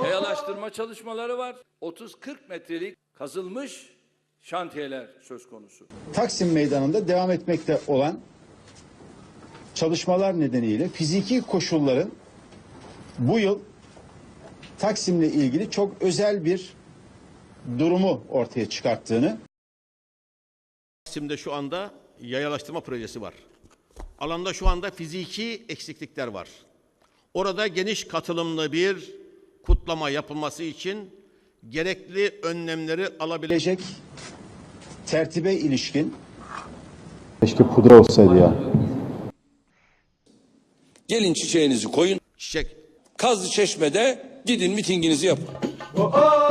Kayalaştırma çalışmaları var. 30-40 metrelik kazılmış şantiyeler söz konusu. Taksim Meydanı'nda devam etmekte olan çalışmalar nedeniyle fiziki koşulların bu yıl Taksim'le ilgili çok özel bir durumu ortaya çıkarttığını Taksim'de şu anda yayalaştırma projesi var. Alanda şu anda fiziki eksiklikler var. Orada geniş katılımlı bir kutlama yapılması için gerekli önlemleri alabilecek tertibe ilişkin Keşke pudra olsaydı ya. Gelin çiçeğinizi koyun. çiçek Kazlı Çeşme'de gidin mitinginizi yapın. Oh,